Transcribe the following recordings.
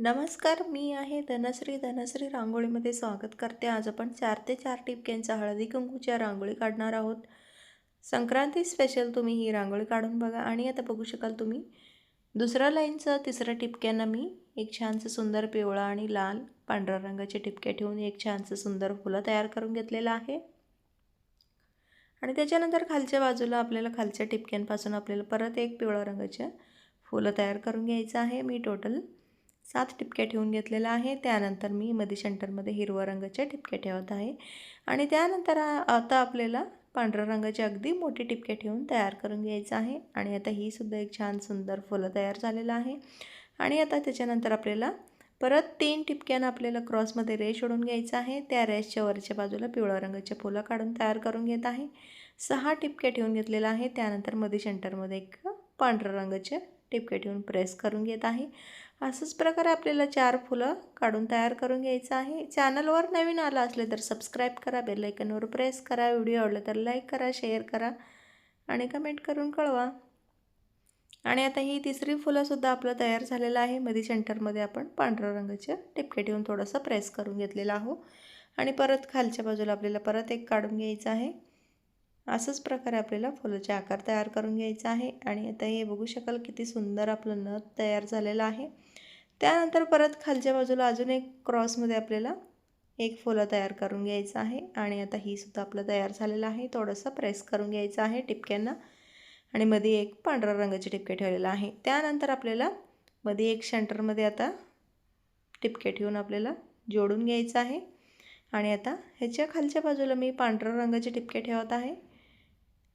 नमस्कार मी आहे धनश्री. धनश्री रांगोळीमध्ये स्वागत करते. आज आपण चार ते चार टिपक्यांचा हळदी कुंकूच्या रांगोळी काढणार आहोत. संक्रांती स्पेशल तुम्ही ही रांगोळी काढून बघा आणि आता बघू शकाल तुम्ही दुसऱ्या लाईनचं तिसऱ्या टिपक्यांना मी एक छानसं सुंदर पिवळा आणि लाल पांढऱ्या रंगाचे टिपके ठेवून एक छानसं सुंदर फुलं तयार करून घेतलेलं आहे. आणि त्याच्यानंतर खालच्या बाजूला आपल्याला खालच्या टिपक्यांपासून आपल्याला परत एक पिवळ्या रंगाच्या फुलं तयार करून घ्यायचं आहे. मी टोटल सात टिपक्या ठेवून घेतलेलं आहे. त्यानंतर मी मध्ये सेंटरमध्ये हिरवा रंगाच्या ठिपक्या ठेवत आहे. आणि त्यानंतर आता आपल्याला पांढऱ्या रंगाचे अगदी मोठी टिपके ठेवून तयार करून घ्यायचं आहे. आणि आता ही सुद्धा एक छान सुंदर फुलं तयार झालेलं आहे. आणि आता त्याच्यानंतर आपल्याला परत तीन टिपक्यानं आपल्याला क्रॉसमध्ये रेश ओढून घ्यायचं आहे. त्या रेशच्या वरच्या बाजूला पिवळ्या रंगाच्या फुलं काढून तयार करून घेत आहे. सहा टिपक्या ठेवून घेतलेला आहे. त्यानंतरमध्ये सेंटरमध्ये एक पांढऱ्या रंगाचे टिपके ठेवून प्रेस करून घेत आहे. असंच प्रकारे आपल्याला चार फुलं काढून तयार करून घ्यायचं आहे. चॅनलवर नवीन आलं असले तर सबस्क्राईब करा बेलायकनवर प्रेस करा. व्हिडिओ आवडला तर लाईक करा शेअर करा आणि कमेंट करून कळवा. आणि आता ही तिसरी फुलंसुद्धा आपलं तयार झालेलं आहे. मध्ये सेंटरमध्ये आपण पांढऱ्या रंगाच्या टिपके ठेवून थोडंसं प्रेस करून घेतलेलं आहो आणि परत खालच्या बाजूला आपल्याला परत एक काढून घ्यायचं आहे. असंच प्रकारे आपल्याला फुलाचे आकार तयार करून घ्यायचा आहे. आणि आता हे बघू शकाल किती सुंदर आपलं नथ तयार झालेलं आहे. त्यानंतर परत खालच्या बाजूला अजून एक क्रॉसमध्ये आपल्याला एक फुलं तयार करून घ्यायचं आहे. आणि आता ही सुद्धा आपलं तयार झालेलं आहे. थोडंसं प्रेस करून घ्यायचं आहे टिपक्यांना. आणि मध्ये एक पांढऱ्या रंगाचे टिपके ठेवलेलं आहे. त्यानंतर आपल्याला मध्ये एक शंटरमध्ये आता टिपके ठेवून आपल्याला जोडून घ्यायचं आहे. आणि आता ह्याच्या खालच्या बाजूला मी पांढऱ्या रंगाचे टिपके ठेवत आहे.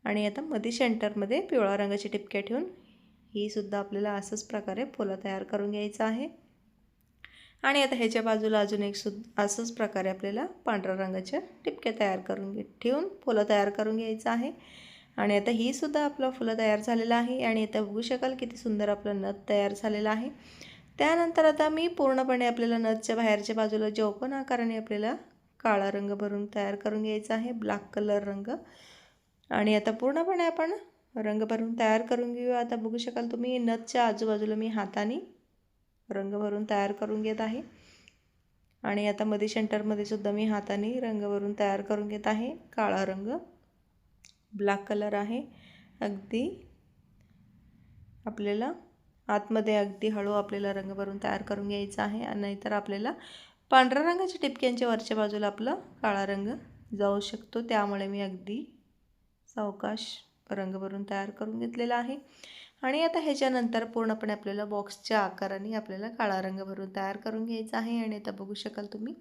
आणि आता मध्ये सेंटरमध्ये पिवळ्या रंगाची टिपक्या ठेवून ही सुद्धा आपल्याला असंच प्रकारे फुलं तयार करून घ्यायचं आहे. आणि आता ह्याच्या बाजूला अजून एक सु असंच प्रकारे आपल्याला पांढऱ्या रंगाच्या टिपक्या तयार करून घे ठेवून फुलं तयार करून घ्यायचं आहे. आणि आता ही सुद्धा आपलं फुलं तयार झालेलं आहे आणि आता बघू शकाल किती सुंदर आपलं नथ तयार झालेलं आहे. त्यानंतर आता मी पूर्णपणे आपल्याला नथच्या बाहेरच्या बाजूला चौकोन आकाराने आपल्याला काळा रंग भरून तयार करून घ्यायचा आहे ब्लॅक कलर रंग. आणि आता पूर्णपणे आपण रंग भरून तयार करून घेऊया. आता बघू शकाल तुम्ही नथच्या आजूबाजूला मी हाताने रंग भरून तयार करून घेत आहे. आणि आता मध्ये सेंटरमध्ये सुद्धा मी हाताने रंग भरून तयार करून घेत आहे. काळा रंग ब्लॅक कलर आहे. अगदी आपल्याला आतमध्ये अगदी हळू आपल्याला रंग भरून तयार करून घ्यायचा आहे. नाहीतर आपल्याला पांढऱ्या रंगाच्या टिपक्यांच्या वरच्या बाजूला आपला काळा रंग जाऊ शकतो. त्यामुळे मी अगदी सावकाश रंग भरून तयार करून घेतलेला आहे. आणि आता ह्याच्यानंतर पूर्णपणे आपल्याला बॉक्सच्या आकाराने आपल्याला काळा रंग भरून तयार करून घ्यायचा आहे. आणि आता बघू शकाल तुम्ही.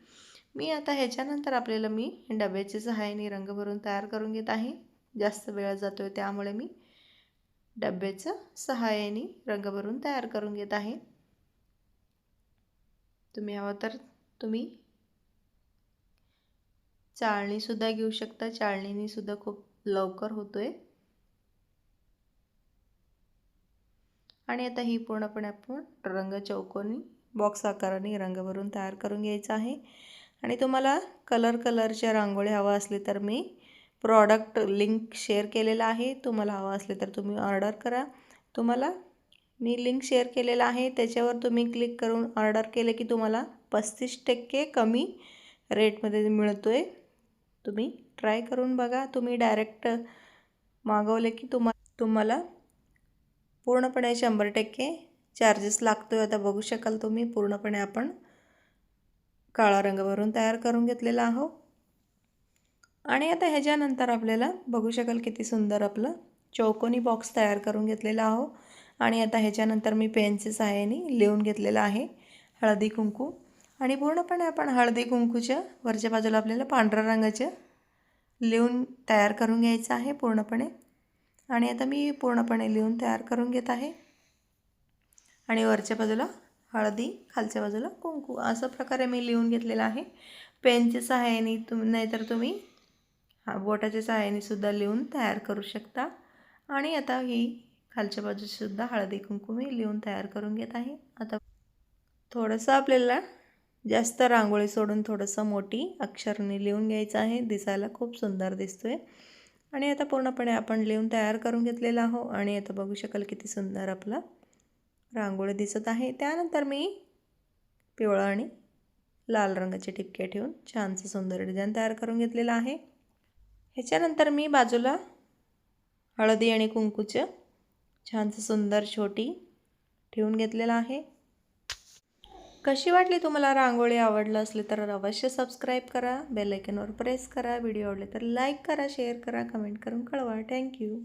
मी आता ह्याच्यानंतर आपल्याला मी डब्याच्या सहाय्याने रंग भरून तयार करून घेत आहे. जास्त वेळ जातो आहे त्यामुळे मी डब्याचं सहाय्याने रंग भरून तयार करून घेत आहे. तुम्ही हवं तर तुम्ही चाळणीसुद्धा घेऊ शकता. चाळणीनीसुद्धा खूप लवकर होतो आहे आणि आता ही पूर्णपणे आपण रंग चौकोनी बॉक्स आकाराने रंग भरून तयार करून घ्यायचा आहे. आणि तुम्हाला कलर कलरच्या रांगोळी हवा असली तर मी प्रॉडक्ट लिंक शेअर केलेला आहे. तुम्हाला हवा असले तर तुम्ही ऑर्डर करा. तुम्हाला मी लिंक शेअर केलेला आहे. त्याच्यावर तुम्ही क्लिक करून ऑर्डर केले की तुम्हाला पस्तीस टक्के कमी रेटमध्ये मिळतो आहे तुम्ही ट्राय करून बघा. तुम्ही डायरेक्ट मागवले की तुम्हा तुम्हाला पूर्णपणे शंभर टक्के चार्जेस लागतो आहे आता बघू शकाल तुम्ही पूर्णपणे आपण काळा रंग भरून तयार करून घेतलेला आहो आणि आता ह्याच्यानंतर आपल्याला बघू शकाल किती सुंदर आपलं चौकोनी बॉक्स तयार करून घेतलेला आहो आणि आता ह्याच्यानंतर मी पेनच्या सहाय्याने लिहून घेतलेलं आहे. हळदी कुंकू. आणि पूर्णपणे आपण हळदी कुंकूच्या वरच्या बाजूला आपल्याला पांढऱ्या रंगाच्या लिहून तयार करून घ्यायचं आहे पूर्णपणे. आणि आता मी पूर्णपणे लिहून तयार करून घेत आहे. आणि वरच्या बाजूला हळदी खालच्या बाजूला कुंकू असं प्रकारे मी लिहून घेतलेलं आहे. पेनच्या सहाय्याने तुम नाहीतर तुम्ही हा बोटाच्या सहाय्याने सुद्धा लिहून तयार करू शकता. आणि आता ही खालच्या बाजूसुद्धा हळदी कुंकू मी लिहून तयार करून घेत आहे. आता थोडंसं आपल्याला जास्त रांगोळी सोडून थोडंसं मोठी अक्षरने लिहून घ्यायचं आहे. दिसायला खूप सुंदर दिसतो आहे आणि आता पूर्णपणे आपण लिहून तयार करून घेतलेलं आहो आणि आता बघू शकाल किती सुंदर आपला रांगोळी दिसत आहे. त्यानंतर मी पिवळा आणि लाल रंगाचे ठिपके ठेवून छानसं सुंदर डिझाईन तयार करून घेतलेलं आहे. ह्याच्यानंतर मी बाजूला हळदी आणि कुंकूचं छानसं सुंदर छोटी ठेवून घेतलेलं आहे. कशी वाटली तुम्हाला रांगोळी आवडलं असली तर अवश्य सबस्क्राईब करा बेलायकनवर प्रेस करा. व्हिडिओ आवडले तर लाईक करा शेअर करा कमेंट करून कळवा. थँक्यू